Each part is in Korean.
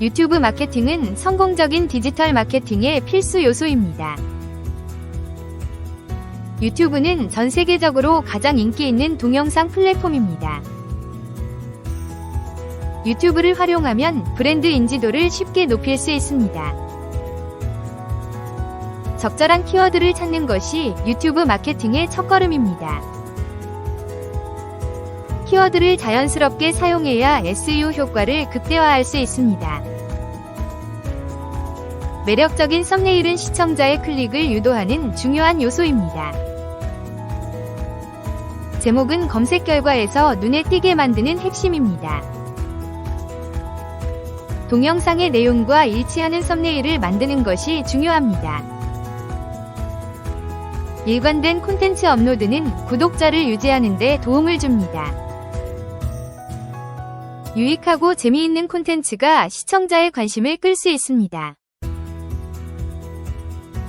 유튜브 마케팅은 성공적인 디지털 마케팅의 필수 요소입니다. 유튜브는 전 세계적으로 가장 인기 있는 동영상 플랫폼입니다. 유튜브를 활용하면 브랜드 인지도를 쉽게 높일 수 있습니다. 적절한 키워드를 찾는 것이 유튜브 마케팅의 첫걸음입니다. 키워드를 자연스럽게 사용해야 SEO 효과를 극대화할 수 있습니다. 매력적인 썸네일은 시청자의 클릭을 유도하는 중요한 요소입니다. 제목은 검색 결과에서 눈에 띄게 만드는 핵심입니다. 동영상의 내용과 일치하는 썸네일을 만드는 것이 중요합니다. 일관된 콘텐츠 업로드는 구독자를 유지하는 데 도움을 줍니다. 유익하고 재미있는 콘텐츠가 시청자의 관심을 끌 수 있습니다.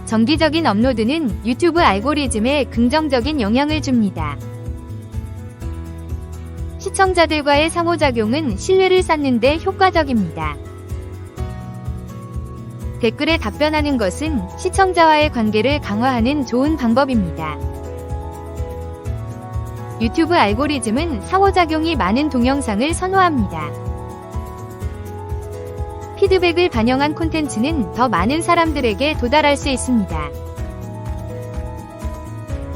정기적인 업로드는 유튜브 알고리즘에 긍정적인 영향을 줍니다. 시청자들과의 상호작용은 신뢰를 쌓는데 효과적입니다. 댓글에 답변하는 것은 시청자와의 관계를 강화하는 좋은 방법입니다. 유튜브 알고리즘은 상호작용이 많은 동영상을 선호합니다. 피드백을 반영한 콘텐츠는 더 많은 사람들에게 도달할 수 있습니다.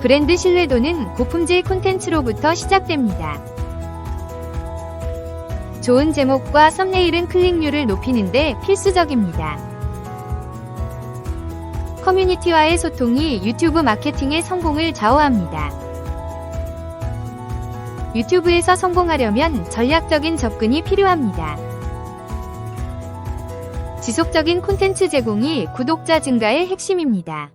브랜드 신뢰도는 고품질 콘텐츠로부터 시작됩니다. 좋은 제목과 썸네일은 클릭률을 높이는데 필수적입니다. 커뮤니티와의 소통이 유튜브 마케팅의 성공을 좌우합니다. 유튜브에서 성공하려면 전략적인 접근이 필요합니다. 지속적인 콘텐츠 제공이 구독자 증가의 핵심입니다.